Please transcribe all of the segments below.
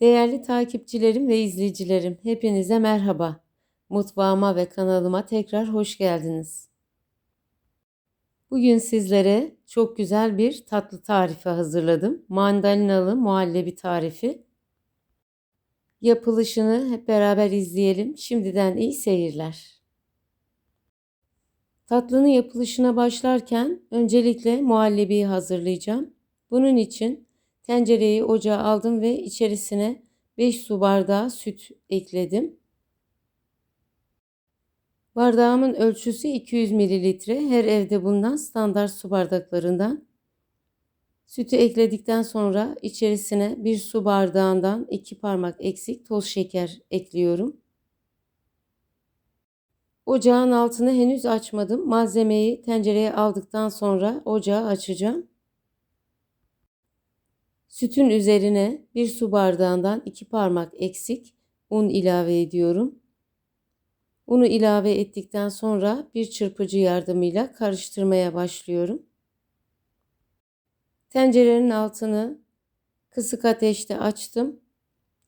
Değerli takipçilerim ve izleyicilerim, hepinize merhaba. Mutfağıma ve kanalıma tekrar hoş geldiniz. Bugün sizlere çok güzel bir tatlı tarifi hazırladım. Mandalinalı muhallebi tarifi. Yapılışını hep beraber izleyelim. Şimdiden iyi seyirler. Tatlının yapılışına başlarken öncelikle muhallebiyi hazırlayacağım. Bunun için tencereyi ocağa aldım ve içerisine 5 su bardağı süt ekledim. Bardağımın ölçüsü 200 mililitre. Her evde bulunan standart su bardaklarından. Sütü ekledikten sonra içerisine bir su bardağından iki parmak eksik toz şeker ekliyorum. Ocağın altını henüz açmadım. Malzemeyi tencereye aldıktan sonra ocağı açacağım. Sütün üzerine bir su bardağından iki parmak eksik un ilave ediyorum. Unu ilave ettikten sonra bir çırpıcı yardımıyla karıştırmaya başlıyorum. Tencerenin altını kısık ateşte açtım.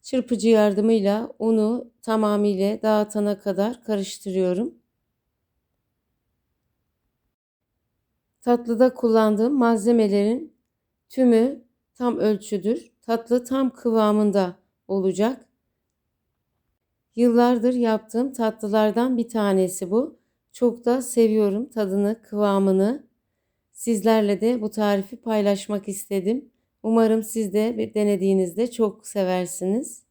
Çırpıcı yardımıyla unu tamamıyla dağıtana kadar karıştırıyorum. Tatlıda kullandığım malzemelerin tümü tam ölçüdür. Tatlı tam kıvamında olacak. Yıllardır yaptığım tatlılardan bir tanesi bu. Çok da seviyorum tadını, kıvamını. Sizlerle de bu tarifi paylaşmak istedim. Umarım siz de denediğinizde çok seversiniz.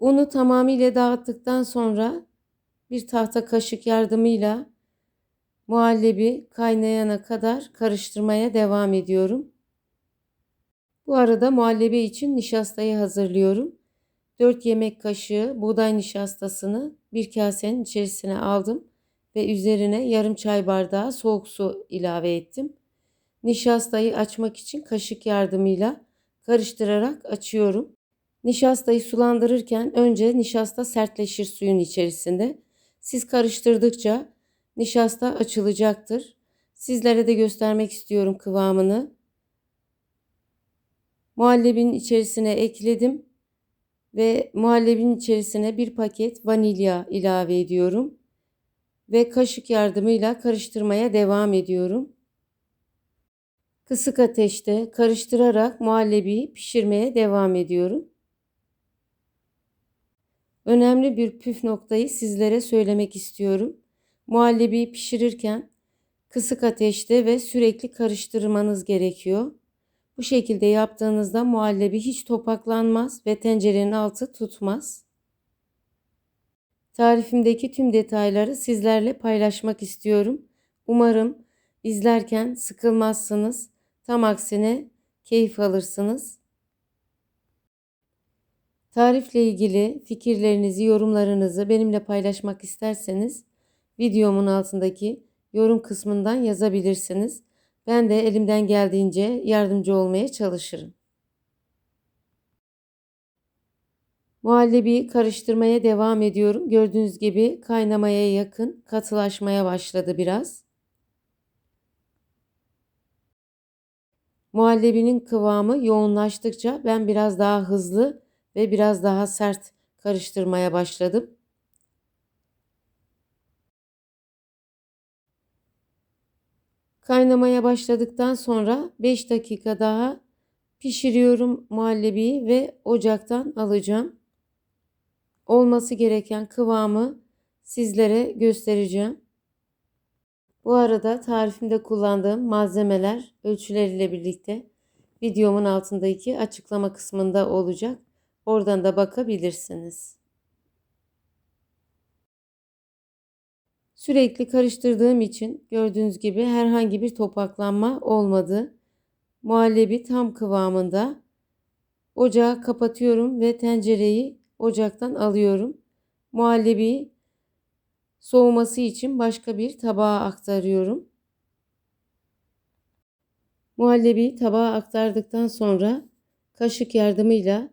Unu tamamıyla dağıttıktan sonra bir tahta kaşık yardımıyla muhallebi kaynayana kadar karıştırmaya devam ediyorum. Bu arada muhallebi için nişastayı hazırlıyorum. 4 yemek kaşığı buğday nişastasını bir kasenin içerisine aldım ve üzerine yarım çay bardağı soğuk su ilave ettim. Nişastayı açmak için kaşık yardımıyla karıştırarak açıyorum. Nişastayı sulandırırken önce nişasta sertleşir suyun içerisinde. Siz karıştırdıkça nişasta açılacaktır. Sizlere de göstermek istiyorum kıvamını. Muhallebinin içerisine ekledim ve muhallebinin içerisine bir paket vanilya ilave ediyorum ve kaşık yardımıyla karıştırmaya devam ediyorum. Kısık ateşte karıştırarak muhallebiyi pişirmeye devam ediyorum. Önemli bir püf noktayı sizlere söylemek istiyorum. Muhallebiyi pişirirken kısık ateşte ve sürekli karıştırmanız gerekiyor. Bu şekilde yaptığınızda muhallebi hiç topaklanmaz ve tencerenin altı tutmaz. Tarifimdeki tüm detayları sizlerle paylaşmak istiyorum. Umarım izlerken sıkılmazsınız. Tam aksine keyif alırsınız. Tarifle ilgili fikirlerinizi, yorumlarınızı benimle paylaşmak isterseniz videomun altındaki yorum kısmından yazabilirsiniz. Ben de elimden geldiğince yardımcı olmaya çalışırım. Muhallebiyi karıştırmaya devam ediyorum. Gördüğünüz gibi kaynamaya yakın, katılaşmaya başladı biraz. Muhallebinin kıvamı yoğunlaştıkça ben biraz daha hızlı ve biraz daha sert karıştırmaya başladım. Kaynamaya başladıktan sonra 5 dakika daha pişiriyorum muhallebiyi ve ocaktan alacağım. Olması gereken kıvamı sizlere göstereceğim. Bu arada tarifimde kullandığım malzemeler ölçüleriyle birlikte videomun altındaki açıklama kısmında olacak. Oradan da bakabilirsiniz. Sürekli karıştırdığım için gördüğünüz gibi herhangi bir topaklanma olmadı. Muhallebi tam kıvamında. Ocağı kapatıyorum ve tencereyi ocaktan alıyorum. Muhallebi soğuması için başka bir tabağa aktarıyorum. Muhallebiyi tabağa aktardıktan sonra kaşık yardımıyla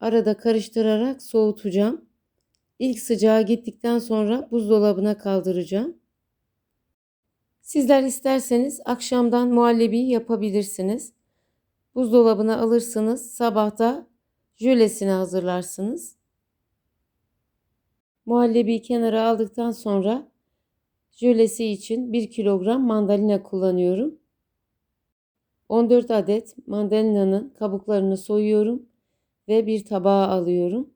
arada karıştırarak soğutacağım. İlk sıcağı gittikten sonra buzdolabına kaldıracağım. Sizler isterseniz akşamdan muhallebi yapabilirsiniz. Buzdolabına alırsınız. Sabahta jölesini hazırlarsınız. Muhallebiyi kenara aldıktan sonra jölesi için 1 kilogram mandalina kullanıyorum. 14 adet mandalinanın kabuklarını soyuyorum ve bir tabağa alıyorum.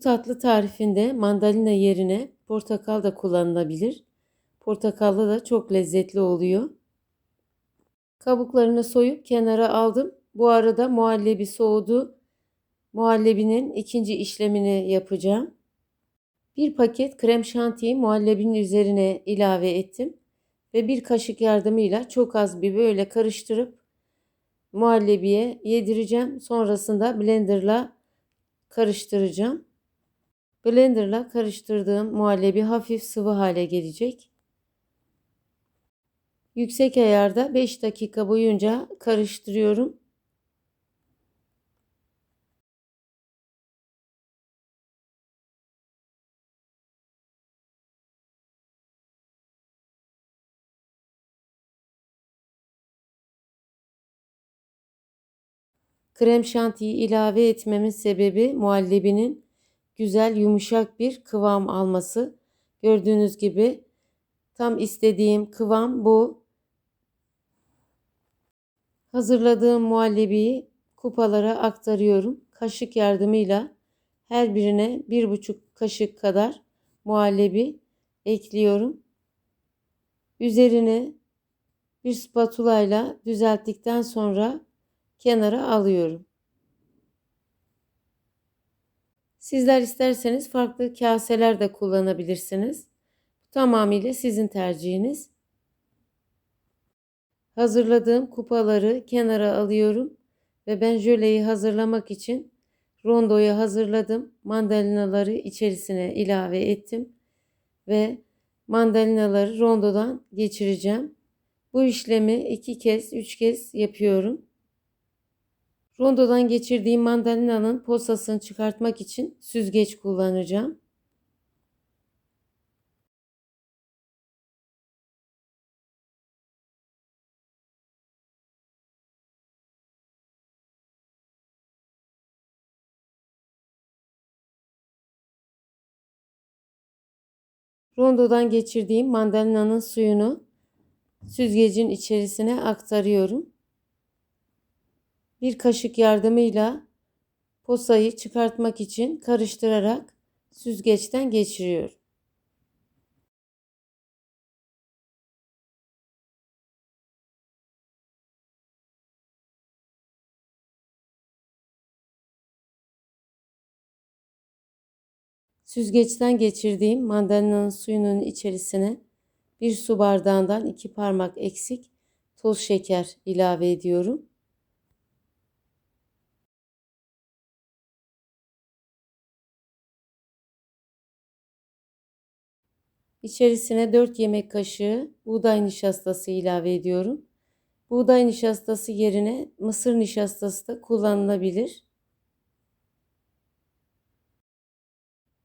Bu tatlı tarifinde mandalina yerine portakal da kullanılabilir. Portakallı da çok lezzetli oluyor. Kabuklarını soyup kenara aldım. Bu arada muhallebi soğudu. Muhallebinin ikinci işlemini yapacağım. Bir paket krem şantiyi muhallebinin üzerine ilave ettim ve bir kaşık yardımıyla çok az bir böyle karıştırıp muhallebiye yedireceğim. Sonrasında blenderla karıştıracağım. Blenderla karıştırdığım muhallebi hafif sıvı hale gelecek. Yüksek ayarda 5 dakika boyunca karıştırıyorum. Krem şantiyi ilave etmemin sebebi muhallebinin güzel yumuşak bir kıvam alması. Gördüğünüz gibi tam istediğim kıvam bu. Hazırladığım muhallebiyi kupalara aktarıyorum. Kaşık yardımıyla her birine bir buçuk kaşık kadar muhallebi ekliyorum. Üzerine bir spatula ile düzelttikten sonra kenara alıyorum. Sizler isterseniz farklı kaseler de kullanabilirsiniz. Tamamıyla sizin tercihiniz. Hazırladığım kupaları kenara alıyorum ve ben jöleyi hazırlamak için rondoyu hazırladım. Mandalinaları içerisine ilave ettim ve mandalinaları rondodan geçireceğim. Bu işlemi iki kez, üç kez yapıyorum. Rondodan geçirdiğim mandalinanın posasını çıkartmak için süzgeç kullanacağım. Rondodan geçirdiğim mandalinanın suyunu süzgecin içerisine aktarıyorum bir kaşık yardımıyla posayı çıkartmak için karıştırarak süzgeçten geçiriyorum. Süzgeçten geçirdiğim mandalinanın suyunun içerisine bir su bardağından iki parmak eksik toz şeker ilave ediyorum. İçerisine 4 yemek kaşığı buğday nişastası ilave ediyorum. Buğday nişastası yerine mısır nişastası da kullanılabilir.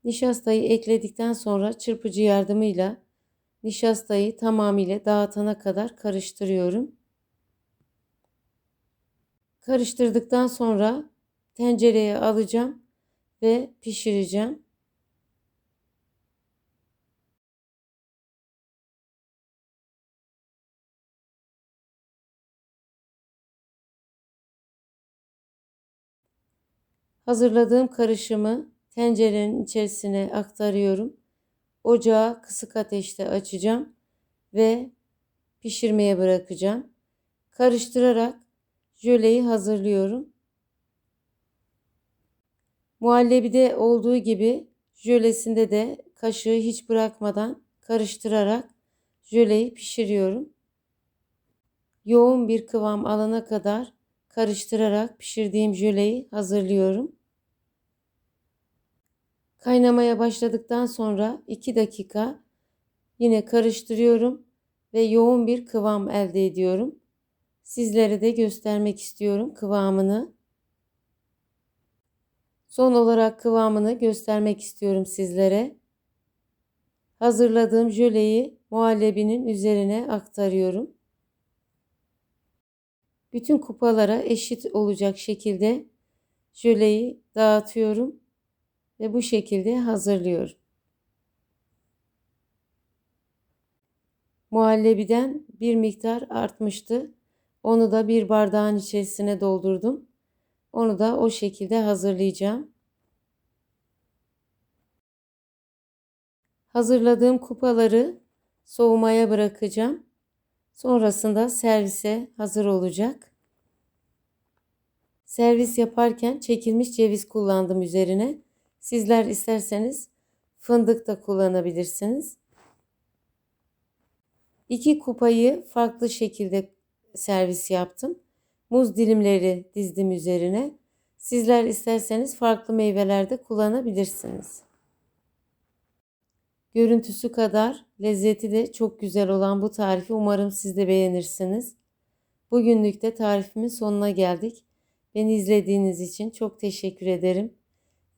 Nişastayı ekledikten sonra çırpıcı yardımıyla nişastayı tamamıyla dağıtana kadar karıştırıyorum. Karıştırdıktan sonra tencereye alacağım ve pişireceğim. Hazırladığım karışımı tencerenin içerisine aktarıyorum. Ocağı kısık ateşte açacağım ve pişirmeye bırakacağım. Karıştırarak jöleyi hazırlıyorum. Muhallebide olduğu gibi jölesinde de kaşığı hiç bırakmadan karıştırarak jöleyi pişiriyorum. Yoğun bir kıvam alana kadar karıştırarak pişirdiğim jöleyi hazırlıyorum. Kaynamaya başladıktan sonra 2 dakika yine karıştırıyorum ve yoğun bir kıvam elde ediyorum. Sizlere de göstermek istiyorum kıvamını. Son olarak kıvamını göstermek istiyorum sizlere. Hazırladığım jöleyi muhallebinin üzerine aktarıyorum. Bütün kupalara eşit olacak şekilde jöleyi dağıtıyorum ve bu şekilde hazırlıyorum. Muhallebiden bir miktar artmıştı. Onu da bir bardağın içerisine doldurdum. Onu da o şekilde hazırlayacağım. Hazırladığım kupaları soğumaya bırakacağım. Sonrasında servise hazır olacak. Servis yaparken çekilmiş ceviz kullandım üzerine. Sizler isterseniz fındık da kullanabilirsiniz. İki kupayı farklı şekilde servis yaptım. Muz dilimleri dizdim üzerine. Sizler isterseniz farklı meyveler de kullanabilirsiniz. Görüntüsü kadar lezzeti de çok güzel olan bu tarifi umarım siz de beğenirsiniz. Bugünlük de tarifimin sonuna geldik. Beni izlediğiniz için çok teşekkür ederim.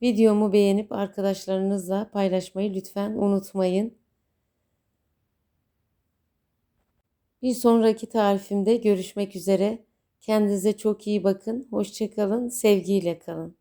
Videomu beğenip arkadaşlarınızla paylaşmayı lütfen unutmayın. Bir sonraki tarifimde görüşmek üzere. Kendinize çok iyi bakın. Hoşçakalın. Sevgiyle kalın.